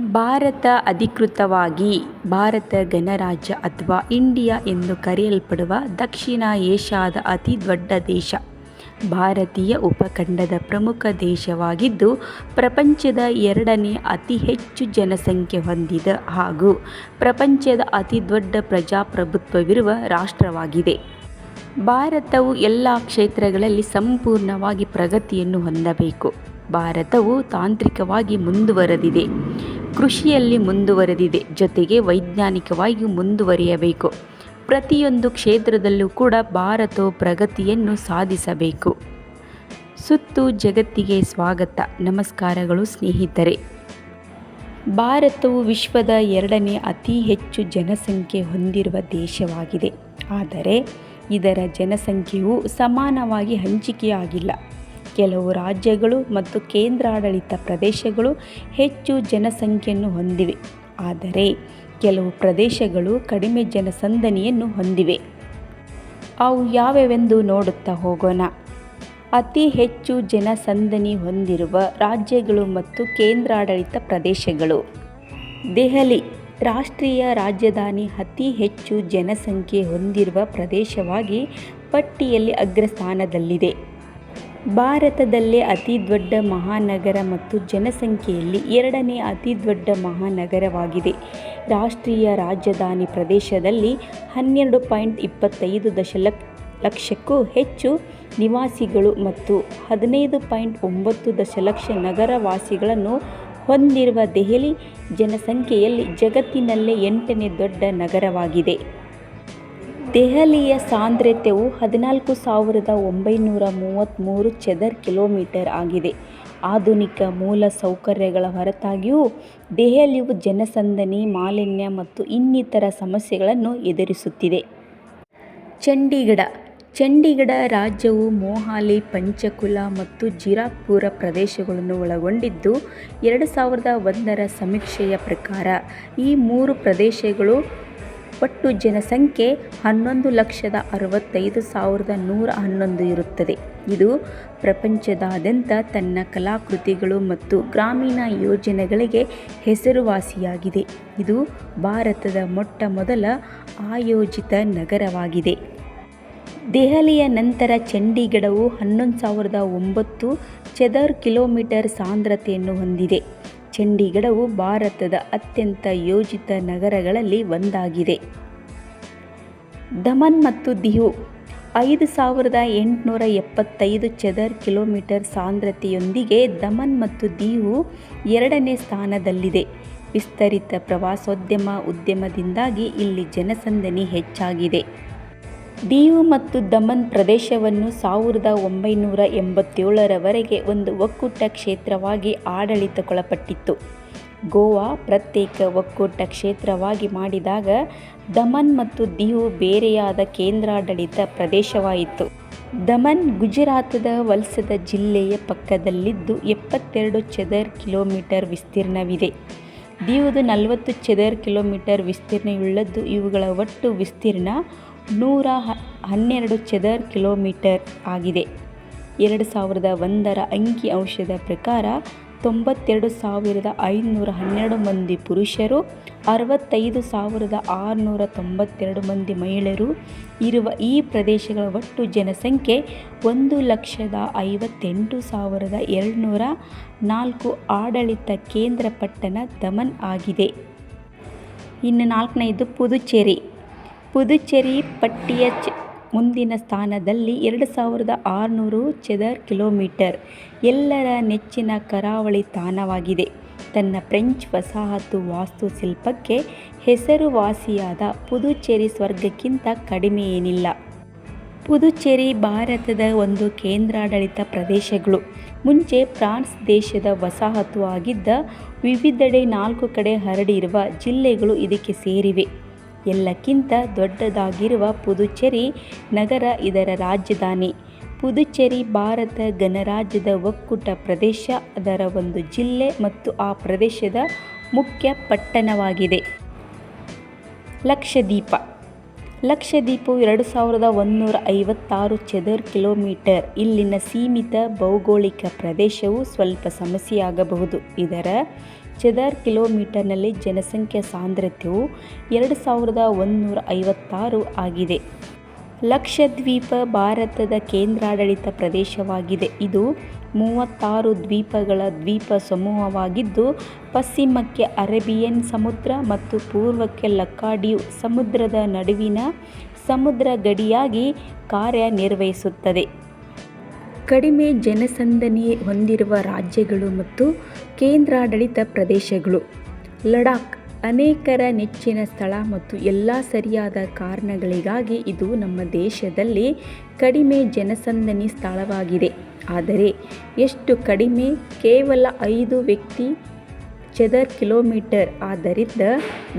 ಭಾರತ ಅಧಿಕೃತವಾಗಿ ಭಾರತ ಗಣರಾಜ್ಯ ಅಥವಾ ಇಂಡಿಯಾ ಎಂದು ಕರೆಯಲ್ಪಡುವ ದಕ್ಷಿಣ ಏಷ್ಯಾದ ಅತಿ ದೊಡ್ಡ ದೇಶ. ಭಾರತೀಯ ಉಪಖಂಡದ ಪ್ರಮುಖ ದೇಶವಾಗಿದ್ದು ಪ್ರಪಂಚದ ಎರಡನೇ ಅತಿ ಹೆಚ್ಚು ಜನಸಂಖ್ಯೆ ಹೊಂದಿದ ಹಾಗೂ ಪ್ರಪಂಚದ ಅತಿ ದೊಡ್ಡ ಪ್ರಜಾಪ್ರಭುತ್ವವಿರುವ ರಾಷ್ಟ್ರವಾಗಿದೆ. ಭಾರತವು ಎಲ್ಲ ಕ್ಷೇತ್ರಗಳಲ್ಲಿ ಸಂಪೂರ್ಣವಾಗಿ ಪ್ರಗತಿಯನ್ನು ಹೊಂದಬೇಕು. ಭಾರತವು ತಾಂತ್ರಿಕವಾಗಿ ಮುಂದುವರೆದಿದೆ, ಕೃಷಿಯಲ್ಲಿ ಮುಂದುವರೆದಿದೆ ಜೊತೆಗೆ ವೈಜ್ಞಾನಿಕವಾಗಿ ಮುಂದುವರಿಯಬೇಕು. ಪ್ರತಿಯೊಂದು ಕ್ಷೇತ್ರದಲ್ಲೂ ಕೂಡ ಭಾರತವು ಪ್ರಗತಿಯನ್ನು ಸಾಧಿಸಬೇಕು. ಸುತ್ತು ಜಗತ್ತಿಗೆ ಸ್ವಾಗತ ನಮಸ್ಕಾರಗಳು ಸ್ನೇಹಿತರೆ. ಭಾರತವು ವಿಶ್ವದ ಎರಡನೇ ಅತಿ ಹೆಚ್ಚು ಜನಸಂಖ್ಯೆ ಹೊಂದಿರುವ ದೇಶವಾಗಿದೆ. ಆದರೆ ಇದರ ಜನಸಂಖ್ಯೆಯು ಸಮಾನವಾಗಿ ಹಂಚಿಕೆಯಾಗಿಲ್ಲ. ಕೆಲವು ರಾಜ್ಯಗಳು ಮತ್ತು ಕೇಂದ್ರಾಡಳಿತ ಪ್ರದೇಶಗಳು ಹೆಚ್ಚು ಜನಸಂಖ್ಯೆಯನ್ನು ಹೊಂದಿವೆ ಆದರೆ ಕೆಲವು ಪ್ರದೇಶಗಳು ಕಡಿಮೆ ಜನಸಂದಣಿಯನ್ನು ಹೊಂದಿವೆ. ಅವು ಯಾವ್ಯಾವೆಂದು ನೋಡುತ್ತಾ ಹೋಗೋಣ. ಅತಿ ಹೆಚ್ಚು ಜನಸಂದಣಿ ಹೊಂದಿರುವ ರಾಜ್ಯಗಳು ಮತ್ತು ಕೇಂದ್ರಾಡಳಿತ ಪ್ರದೇಶಗಳು. ದೆಹಲಿ, ರಾಷ್ಟ್ರೀಯ ರಾಜಧಾನಿ ಅತಿ ಹೆಚ್ಚು ಜನಸಂಖ್ಯೆ ಹೊಂದಿರುವ ಪ್ರದೇಶವಾಗಿ ಪಟ್ಟಿಯಲ್ಲಿ ಅಗ್ರಸ್ಥಾನದಲ್ಲಿದೆ. ಭಾರತದಲ್ಲೇ ಅತಿ ದೊಡ್ಡ ಮಹಾನಗರ ಮತ್ತು ಜನಸಂಖ್ಯೆಯಲ್ಲಿ ಎರಡನೇ ಅತಿ ದೊಡ್ಡ ಮಹಾನಗರವಾಗಿದೆ. ರಾಷ್ಟ್ರೀಯ ರಾಜಧಾನಿ ಪ್ರದೇಶದಲ್ಲಿ ಹನ್ನೆರಡು ಪಾಯಿಂಟ್ ಇಪ್ಪತ್ತೈದು ದಶಲಕ್ಷಕ್ಕೂ ಹೆಚ್ಚು ನಿವಾಸಿಗಳು ಮತ್ತು ಹದಿನೈದು ಪಾಯಿಂಟ್ ಒಂಬತ್ತು ದಶಲಕ್ಷ ನಗರವಾಸಿಗಳನ್ನು ಹೊಂದಿರುವ ದೆಹಲಿ ಜನಸಂಖ್ಯೆಯಲ್ಲಿ ಜಗತ್ತಿನಲ್ಲೇ ಎಂಟನೇ ದೊಡ್ಡ ನಗರವಾಗಿದೆ. ದೆಹಲಿಯ ಸಾಂದ್ರತೆಯು ಹದಿನಾಲ್ಕು ಸಾವಿರದ ಒಂಬೈನೂರ ಮೂವತ್ತ್ಮೂರು ಚದರ ಕಿಲೋಮೀಟರ್ ಆಗಿದೆ. ಆಧುನಿಕ ಮೂಲ ಸೌಕರ್ಯಗಳ ಹೊರತಾಗಿಯೂ ದೆಹಲಿಯು ಜನಸಂದಣಿ, ಮಾಲಿನ್ಯ ಮತ್ತು ಇನ್ನಿತರ ಸಮಸ್ಯೆಗಳನ್ನು ಎದುರಿಸುತ್ತಿದೆ. ಚಂಡೀಗಢ ಚಂಡೀಗಢ ರಾಜ್ಯವು ಮೊಹಾಲಿ, ಪಂಚಕುಲ ಮತ್ತು ಜಿರಾಪುರ ಪ್ರದೇಶಗಳನ್ನು ಒಳಗೊಂಡಿದ್ದು, ಎರಡು ಸಾವಿರದ ಒಂದರ ಸಮೀಕ್ಷೆಯ ಪ್ರಕಾರ ಈ ಮೂರು ಪ್ರದೇಶಗಳ ಒಟ್ಟು ಜನಸಂಖ್ಯೆ ಹನ್ನೊಂದು ಲಕ್ಷದ ಅರವತ್ತೈದು ಸಾವಿರದ ನೂರ ಹನ್ನೊಂದು ಇರುತ್ತದೆ. ಇದು ಪ್ರಪಂಚದಾದ್ಯಂತ ತನ್ನ ಕಲಾಕೃತಿಗಳು ಮತ್ತು ಗ್ರಾಮೀಣ ಯೋಜನೆಗಳಿಗೆ ಹೆಸರುವಾಸಿಯಾಗಿದೆ. ಇದು ಭಾರತದ ಮೊಟ್ಟ ಮೊದಲ ಆಯೋಜಿತ ನಗರವಾಗಿದೆ. ದೆಹಲಿಯ ನಂತರ ಚಂಡೀಗಢವು ಹನ್ನೊಂದು ಸಾವಿರದ ಒಂಬತ್ತು ಚದರ ಕಿಲೋಮೀಟರ್ ಸಾಂದ್ರತೆಯನ್ನು ಹೊಂದಿದೆ. ಚಂಡೀಗಢವು ಭಾರತದ ಅತ್ಯಂತ ಯೋಜಿತ ನಗರಗಳಲ್ಲಿ ಒಂದಾಗಿದೆ. ದಮನ್ ಮತ್ತು ದಿಯು ಐದು ಸಾವಿರದ ಎಂಟುನೂರ ಎಪ್ಪತ್ತೈದು ಚದರ ಕಿಲೋಮೀಟರ್ ಸಾಂದ್ರತೆಯೊಂದಿಗೆ ದಮನ್ ಮತ್ತು ದಿಯು ಎರಡನೇ ಸ್ಥಾನದಲ್ಲಿದೆ. ವಿಸ್ತರಿತ ಪ್ರವಾಸೋದ್ಯಮ ಉದ್ಯಮದಿಂದಾಗಿ ಇಲ್ಲಿ ಜನಸಂದಣಿ ಹೆಚ್ಚಾಗಿದೆ. ದಿಯು ಮತ್ತು ದಮನ್ ಪ್ರದೇಶವನ್ನು ಸಾವಿರದ ಒಂಬೈನೂರ ಎಂಬತ್ತೇಳರವರೆಗೆ ಒಂದು ಒಕ್ಕೂಟ ಕ್ಷೇತ್ರವಾಗಿ ಆಡಳಿತಕ್ಕೊಳಪಟ್ಟಿತ್ತು. ಗೋವಾ ಪ್ರತ್ಯೇಕ ಒಕ್ಕೂಟ ಕ್ಷೇತ್ರವಾಗಿ ಮಾಡಿದಾಗ ದಮನ್ ಮತ್ತು ದಿಯು ಬೇರೆಯಾದ ಕೇಂದ್ರಾಡಳಿತ ಪ್ರದೇಶವಾಯಿತು. ದಮನ್ ಗುಜರಾತದ ವಲ್ಸದ ಜಿಲ್ಲೆಯ ಪಕ್ಕದಲ್ಲಿದ್ದು ಎಪ್ಪತ್ತೆರಡು ಚದರ ಕಿಲೋಮೀಟರ್ ವಿಸ್ತೀರ್ಣವಿದೆ. ದಿಯುದು ನಲವತ್ತು ಚದರ ಕಿಲೋಮೀಟರ್ ವಿಸ್ತೀರ್ಣವುಳ್ಳದ್ದು. ಇವುಗಳ ಒಟ್ಟು ವಿಸ್ತೀರ್ಣ ನೂರ ಹನ್ನೆರಡು ಚದರ ಕಿಲೋಮೀಟರ್ ಆಗಿದೆ. ಎರಡು ಸಾವಿರದ ಒಂದರ ಅಂಕಿ-ಅಂಶದ ಪ್ರಕಾರ ತೊಂಬತ್ತೆರಡು ಸಾವಿರದ ಐನೂರ ಹನ್ನೆರಡು ಮಂದಿ ಪುರುಷರು, ಅರವತ್ತೈದು ಸಾವಿರದ ಆರುನೂರ ತೊಂಬತ್ತೆರಡು ಮಂದಿ ಮಹಿಳೆಯರು ಇರುವ ಈ ಪ್ರದೇಶಗಳ ಒಟ್ಟು ಜನಸಂಖ್ಯೆ ಒಂದು ಲಕ್ಷದ ಐವತ್ತೆಂಟು ಸಾವಿರದ ಎರಡುನೂರ ನಾಲ್ಕು. ಆಡಳಿತ ಕೇಂದ್ರ ಪಟ್ಟಣ ದಮನ್ ಆಗಿದೆ. ಇನ್ನು ನಾಲ್ಕನೇದು ಪುದುಚೇರಿ. ಪುದುಚೇರಿ ಪಟ್ಟಿಯ ಚ, ಮುಂದಿನ ಸ್ಥಾನದಲ್ಲಿ ಎರಡು ಸಾವಿರದ ಆರುನೂರು ಚದರ ಕಿಲೋಮೀಟರ್. ಎಲ್ಲರ ನೆಚ್ಚಿನ ಕರಾವಳಿ ತಾಣವಾಗಿದೆ. ತನ್ನ ಫ್ರೆಂಚ್ ವಸಾಹತು ವಾಸ್ತುಶಿಲ್ಪಕ್ಕೆ ಹೆಸರುವಾಸಿಯಾದ ಪುದುಚೇರಿ ಸ್ವರ್ಗಕ್ಕಿಂತ ಕಡಿಮೆಯೇನಿಲ್ಲ. ಪುದುಚೇರಿ ಭಾರತದ ಒಂದು ಕೇಂದ್ರಾಡಳಿತ ಪ್ರದೇಶಗಳು. ಮುಂಚೆ ಫ್ರಾನ್ಸ್ ದೇಶದ ವಸಾಹತು ಆಗಿದ್ದ. ವಿವಿಧೆಡೆ ನಾಲ್ಕು ಕಡೆ ಹರಡಿರುವ ಜಿಲ್ಲೆಗಳು ಇದಕ್ಕೆ ಸೇರಿವೆ. ಎಲ್ಲಕ್ಕಿಂತ ದೊಡ್ಡದಾಗಿರುವ ಪುದುಚೇರಿ ನಗರ ಇದರ ರಾಜಧಾನಿ. ಪುದುಚೇರಿ ಭಾರತ ಗಣರಾಜ್ಯದ ಒಕ್ಕೂಟ ಪ್ರದೇಶ, ಅದರ ಒಂದು ಜಿಲ್ಲೆ ಮತ್ತು ಆ ಪ್ರದೇಶದ ಮುಖ್ಯ ಪಟ್ಟಣವಾಗಿದೆ. ಲಕ್ಷದೀಪ ಲಕ್ಷದ್ವೀಪವು ಎರಡು ಸಾವಿರದ ಒಂದುನೂರ ಐವತ್ತಾರು ಚದರ ಕಿಲೋಮೀಟರ್. ಇಲ್ಲಿನ ಸೀಮಿತ ಭೌಗೋಳಿಕ ಪ್ರದೇಶವು ಸ್ವಲ್ಪ ಸಮಸ್ಯೆಯಾಗಬಹುದು. ಇದರ ಚದರ್ ಕಿಲೋಮೀಟರ್ನಲ್ಲಿ ಜನಸಂಖ್ಯೆ ಸಾಂದ್ರತೆಯು ಎರಡು ಸಾವಿರದ ಒಂದುನೂರ ಐವತ್ತಾರು ಆಗಿದೆ. ಲಕ್ಷದ್ವೀಪ ಭಾರತದ ಕೇಂದ್ರಾಡಳಿತ ಪ್ರದೇಶವಾಗಿದೆ. ಇದು ಮೂವತ್ತಾರು ದ್ವೀಪಗಳ ದ್ವೀಪ ಸಮೂಹವಾಗಿದ್ದು, ಪಶ್ಚಿಮಕ್ಕೆ ಅರೇಬಿಯನ್ ಸಮುದ್ರ ಮತ್ತು ಪೂರ್ವಕ್ಕೆ ಲಕ್ಕಾಡಿಯು ಸಮುದ್ರದ ನಡುವಿನ ಸಮುದ್ರ ಗಡಿಯಾಗಿ ಕಾರ್ಯನಿರ್ವಹಿಸುತ್ತದೆ. ಕಡಿಮೆ ಜನಸಂದಣಿ ಹೊಂದಿರುವ ರಾಜ್ಯಗಳು ಮತ್ತು ಕೇಂದ್ರಾಡಳಿತ ಪ್ರದೇಶಗಳು. ಲಡಾಖ್ ಅನೇಕರ ನೆಚ್ಚಿನ ಸ್ಥಳ ಮತ್ತು ಎಲ್ಲ ಸರಿಯಾದ ಕಾರಣಗಳಿಗಾಗಿ ಇದು ನಮ್ಮ ದೇಶದಲ್ಲಿ ಕಡಿಮೆ ಜನಸಂದಣಿ ಸ್ಥಳವಾಗಿದೆ. ಆದರೆ ಎಷ್ಟು ಕಡಿಮೆ, ಕೇವಲ ಐದು ವ್ಯಕ್ತಿ ಚದರ್ ಕಿಲೋಮೀಟರ್. ಆದ್ದರಿಂದ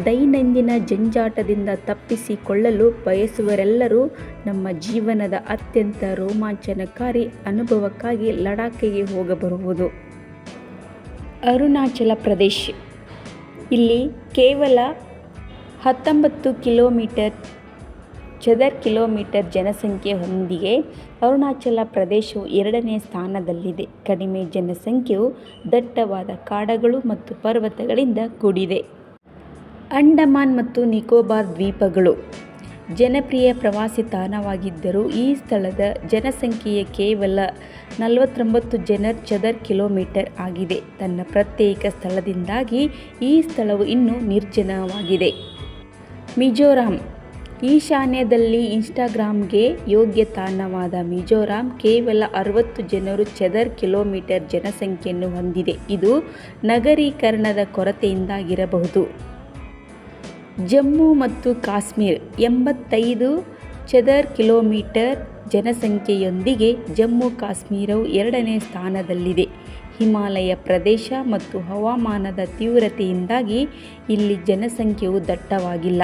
ದೈನಂದಿನ ಜಂಜಾಟದಿಂದ ತಪ್ಪಿಸಿಕೊಳ್ಳಲು ಬಯಸುವರೆಲ್ಲರೂ ನಮ್ಮ ಜೀವನದ ಅತ್ಯಂತ ರೋಮಾಂಚನಕಾರಿ ಅನುಭವಕ್ಕಾಗಿ ಲಡಾಖಿಗೆ ಹೋಗಬರುವುದು ಅರುಣಾಚಲ ಪ್ರದೇಶ. ಇಲ್ಲಿ ಕೇವಲ ಹತ್ತೊಂಬತ್ತು ಚದರ್ ಕಿಲೋಮೀಟರ್ ಜನಸಂಖ್ಯೆ ಹೊಂದಿಗೆ ಅರುಣಾಚಲ ಪ್ರದೇಶವು ಎರಡನೇ ಸ್ಥಾನದಲ್ಲಿದೆ. ಕಡಿಮೆ ಜನಸಂಖ್ಯೆಯು ದಟ್ಟವಾದ ಕಾಡುಗಳು ಮತ್ತು ಪರ್ವತಗಳಿಂದ ಕೂಡಿದೆ. ಅಂಡಮಾನ್ ಮತ್ತು ನಿಕೋಬಾರ್ ದ್ವೀಪಗಳು ಜನಪ್ರಿಯ ಪ್ರವಾಸಿ ತಾಣವಾಗಿದ್ದರೂ ಈ ಸ್ಥಳದ ಜನಸಂಖ್ಯೆಯ ಕೇವಲ ನಲವತ್ತೊಂಬತ್ತು ಚದರ್ ಕಿಲೋಮೀಟರ್ ಆಗಿದೆ. ತನ್ನ ಪ್ರತ್ಯೇಕ ಸ್ಥಳದಿಂದಾಗಿ ಈ ಸ್ಥಳವು ಇನ್ನೂ ನಿರ್ಜನವಾಗಿದೆ. ಮಿಜೋರಾಂ. ಈಶಾನ್ಯದಲ್ಲಿ ಇನ್ಸ್ಟಾಗ್ರಾಮ್ಗೆ ಯೋಗ್ಯ ತಾಣವಾದ ಮಿಜೋರಾಂ ಕೇವಲ ಅರವತ್ತು ಜನರು ಚದರ್ ಕಿಲೋಮೀಟರ್ ಜನಸಂಖ್ಯೆಯನ್ನು ಹೊಂದಿದೆ. ಇದು ನಗರೀಕರಣದ ಕೊರತೆಯಿಂದಾಗಿರಬಹುದು. ಜಮ್ಮು ಮತ್ತು ಕಾಶ್ಮೀರ್ ಎಂಬತ್ತೈದು ಚದರ್ ಕಿಲೋಮೀಟರ್ ಜನಸಂಖ್ಯೆಯೊಂದಿಗೆ ಜಮ್ಮು ಕಾಶ್ಮೀರವು ಎರಡನೇ ಸ್ಥಾನದಲ್ಲಿದೆ. ಹಿಮಾಲಯ ಪ್ರದೇಶ ಮತ್ತು ಹವಾಮಾನದ ತೀವ್ರತೆಯಿಂದಾಗಿ ಇಲ್ಲಿ ಜನಸಂಖ್ಯೆಯು ದಟ್ಟವಾಗಿಲ್ಲ.